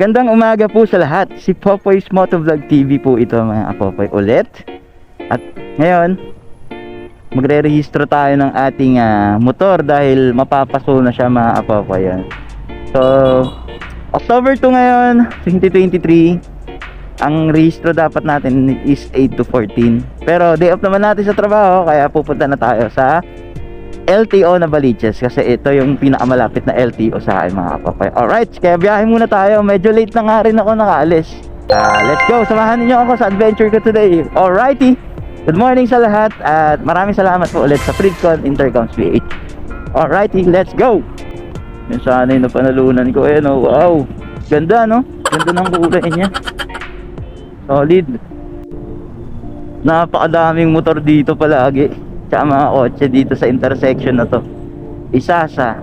Magandang umaga po sa lahat. Si Popoy's Motovlog TV po ito mga kapopoy ulit. At ngayon, magre-rehistro tayo ng ating ah, motor dahil mapapaso na siya mga kapopoy. Yan. So, October 2 ngayon, 2023. Ang rehistro dapat natin is 8 to 14. Pero day off naman natin sa trabaho kaya pupunta na tayo sa LTO na Baliches kasi ito yung pinakamalapit na LTO sa akin mga kapapay. Alright, kaya biyahe muna tayo. Medyo late na nga rin ako nakaalis. Ah, let's go, samahan niyo ako sa adventure ko today. Alrighty, good morning sa lahat at maraming salamat po ulit sa Freedcon Intercoms PH. Alrighty, let's go! Yung sana yung napanalunan ko eh, no? Wow! Ganda, no? Ganda ng kulay niya. Solid. Napakadaming motor dito palagi. Tsaka mga kotse dito sa intersection na to. Isa sa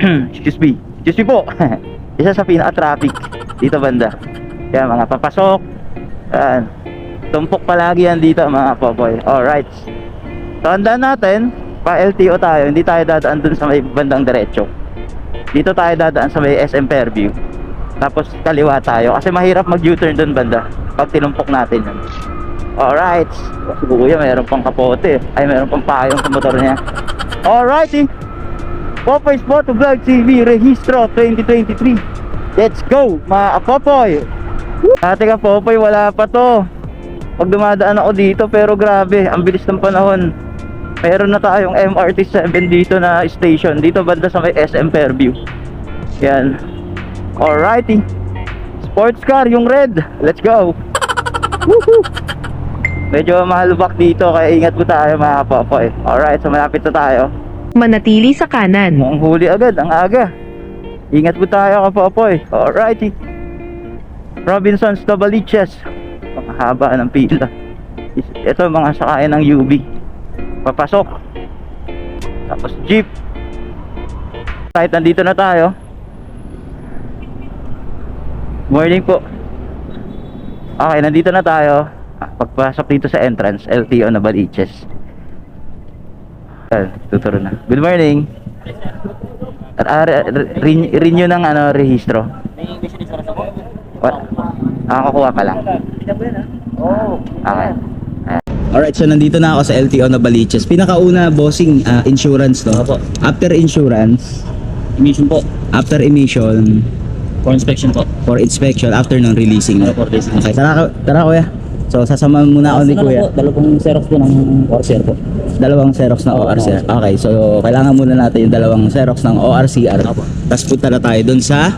excuse me. Excuse me po. Isa sa pinaka-traffic dito banda. Kaya mga papasok. Yan. Tumpok palagi yan dito mga popoy. Alright. So handaan natin, pa LTO tayo, hindi tayo dadaan dun sa may bandang diretso. Dito tayo dadaan sa may SM Fairview. Tapos kaliwa tayo kasi mahirap mag-U-turn dun banda pag tinumpok natin yun. Alright. Si Kuya mayroon pang kapote. Ay mayroon pang payong sa motor niya. Alrighty. Popoy's Moto Vlog TV Registro 2023. Let's go mga Popoy. Ate ka Popoy wala pa to. Pag dumadaan ako dito pero grabe ang bilis ng panahon. Meron na tayong MRT 7 dito na station dito banda sa may SM Fairview. Yan. Alrighty. Sports car yung red. Let's go. Woohoo! Medyo mahalubak dito kaya ingat po tayo mga kapopoy. Alright, so malapit na tayo. Manatili sa kanan. Ang huli agad, ang aga. Ingat po tayo kapopoy. Alrighty. Robinson's Novaliches. Ang haba ng pila. Ito mga sakayan ng UB. Papasok. Tapos jeep. Kahit nandito na tayo. Morning po. Okay, nandito na tayo. Ah, Pagpasok dito sa entrance, LTO na Baliches. Ayan, tuturo na. Good morning. At ah, re- re- rin- renew ng ano, rehistro. What? Ah, kukuha pa lang. Okay. Alright, so nandito na ako sa LTO na Baliches. Pinakauna, bossing, ah, insurance to. Opo. After insurance, Emission po. after emission, For inspection po. for inspection, after ng releasing. For releasing. Okay, tara, ka- tara kuya. So, sasamahan muna ako ni kuya. po, dalawa pong Xerox po ng Corsair po. Dalawang Xerox ng ORCR. Okay, so kailangan muna natin yung dalawang Xerox ng ORCR. Opo. Tapos punta na tayo dun sa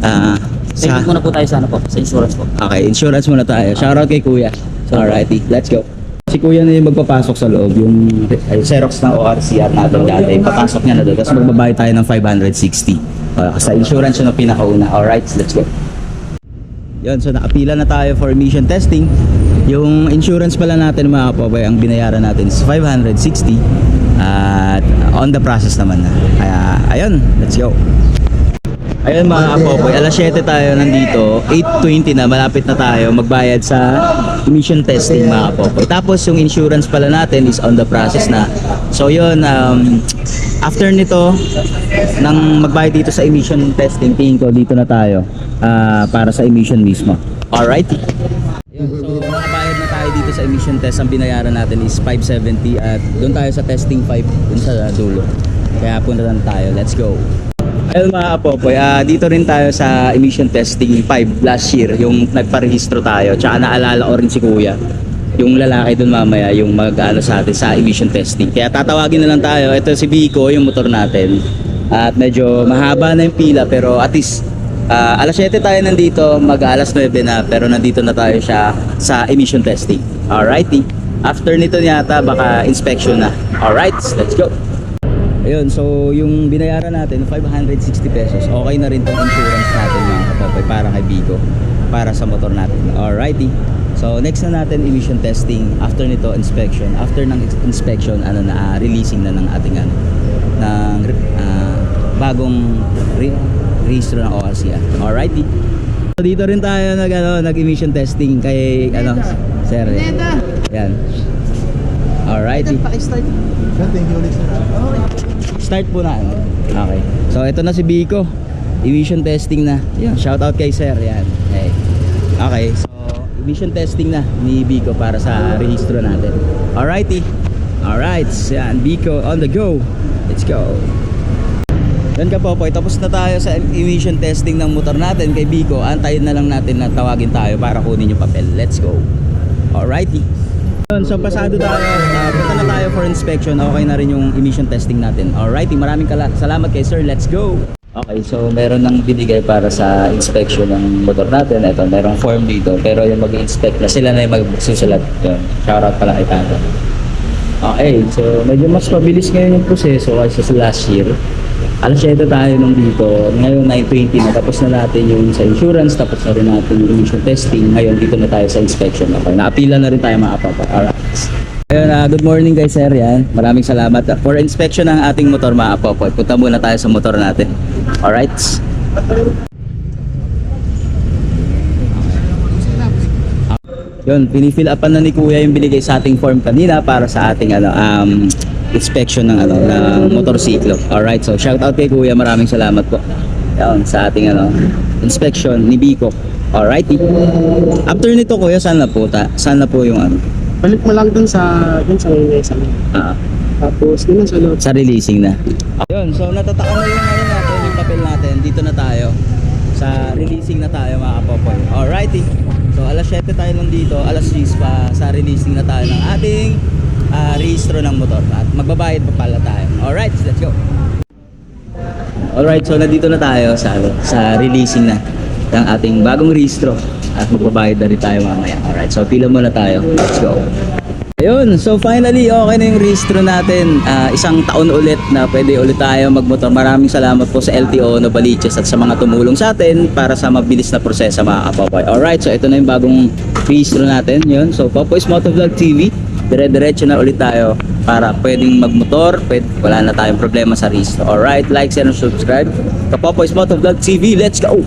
ah sa Sa muna po tayo sa ano po, sa insurance po. Okay, insurance muna tayo. Shoutout kay Kuya. Alrighty, let's go. Si Kuya na yung magpapasok sa loob, yung ay, Xerox ng ORCR natin dati. Papasok niya na doon. Tapos magbabayad tayo ng 560. Uh, sa insurance yun ang pinakauna. Alright, let's go. Yun, so nakapila na tayo for emission testing. Yung insurance pala natin mga kapobay, ang binayaran natin is 560 at on the process naman na. Kaya ayun, let's go. Ayun mga kapopoy, alas 7 tayo nandito, 8.20 na, malapit na tayo magbayad sa emission testing mga kapopoy. Tapos yung insurance pala natin is on the process na. So yun, um, after nito, nang magbayad dito sa emission testing, tingin ko dito na tayo ah, para sa emission mismo. Alright? Yun, so nakabayad na tayo dito sa emission test. Ang binayaran natin is 570 at doon tayo sa testing 5 dun sa dulo. Kaya punta na tayo. Let's go. Ayun mga kapopoy, ah, dito rin tayo sa emission testing 5 last year, yung nagparehistro tayo. Tsaka naalala ko rin si Kuya, yung lalaki dun mamaya, yung mag-ano sa atin sa emission testing. Kaya tatawagin na lang tayo. Ito si Vico, yung motor natin. At medyo mahaba na yung pila, pero at least ah, alas 7 tayo nandito, mag alas 9 na, pero nandito na tayo siya sa emission testing. Alrighty. After nito yata, baka inspection na. Alright, let's go. Ayun, so yung binayaran natin, 560 pesos. Okay na rin tong insurance natin mga kapopoy para kay Bigo. Para sa motor natin. Alrighty. So next na natin emission testing. After nito, inspection. After ng inspection, ano na, ah, releasing na ng ating ano, ng ah, bagong re registro ng ORCR. Alrighty. So dito rin tayo nag, ano, nag-emission testing kay ano, Sir. Yan. Alrighty. Paki-start. Thank you ulit sir. Start po na. ano? Okay. So ito na si Biko. emission testing na. Yun, shout out kay sir. Yan. Okay. Okay, so emission testing na ni Biko para sa rehistro natin. Alrighty. Alright, yan, Biko on the go. Let's go. Yan ka po, tapos na tayo sa emission testing ng motor natin kay Biko. Antayin na lang natin na tawagin tayo para kunin yung papel. Let's go. Alrighty. So pasado tayo. Uh, punta na tayo for inspection. Okay na rin yung emission testing natin. Alrighty, maraming salamat kay sir. Let's go. Okay, so meron nang binigay para sa inspection ng motor natin. Ito, merong form dito. Pero yung mag-inspect na sila na yung magsusulat. Shoutout pala kay Tata. Okay, so medyo mas mabilis ngayon yung proseso kaysa sa last year. Alas 7 tayo nung dito. Ngayon 9.20 na. Tapos na natin yung sa insurance. Tapos na rin natin yung emission testing. Ngayon dito na tayo sa inspection. Okay, naapila na rin tayo mga papa. Alright. Ayun, ah, good morning guys sir. Yan. Maraming salamat. For inspection ng ating motor mga apopoy. Punta muna tayo sa motor natin. Alright. Yun, pinifill upan na ni Kuya yung binigay sa ating form kanina para sa ating ano um inspection ng ano ng motorsiklo. Alright, so shout out kay Kuya, maraming salamat po. Yan, sa ating ano inspection ni Biko. Alright. After nito Kuya, saan na po ta? Saan na po yung ano? Balik mo lang dun sa dun sa mesa mo. Ah, Tapos dun sa loob. sa releasing na. Yun, so natataka na yung ano natin, yung papel natin. Dito na tayo. Sa releasing na tayo mga kapopoy. Alrighty. So alas 7 tayo lang dito, alas 6 pa sa releasing na tayo ng ating rehistro ng motor. At magbabayad pa pala tayo. Alright, let's go. Alright, so nandito na tayo sa sa releasing na ng ating bagong rehistro at magbabayad na rin tayo mamaya. Alright, so pila muna tayo. Let's go. Ayun, so finally okay na yung rehistro natin. Ah, isang taon ulit na pwede ulit tayo magmotor. Maraming salamat po sa LTO Novaliches at sa mga tumulong sa atin para sa mabilis na proseso mga kapopoy. Alright, so ito na yung bagong rehistro natin. Yun, so Popoy's Motovlog TV. Dire-diretso na ulit tayo para pwedeng magmotor, pwede, wala na tayong problema sa rehistro. Alright, like, share, and subscribe. Kapopoy's Motovlog TV, let's go!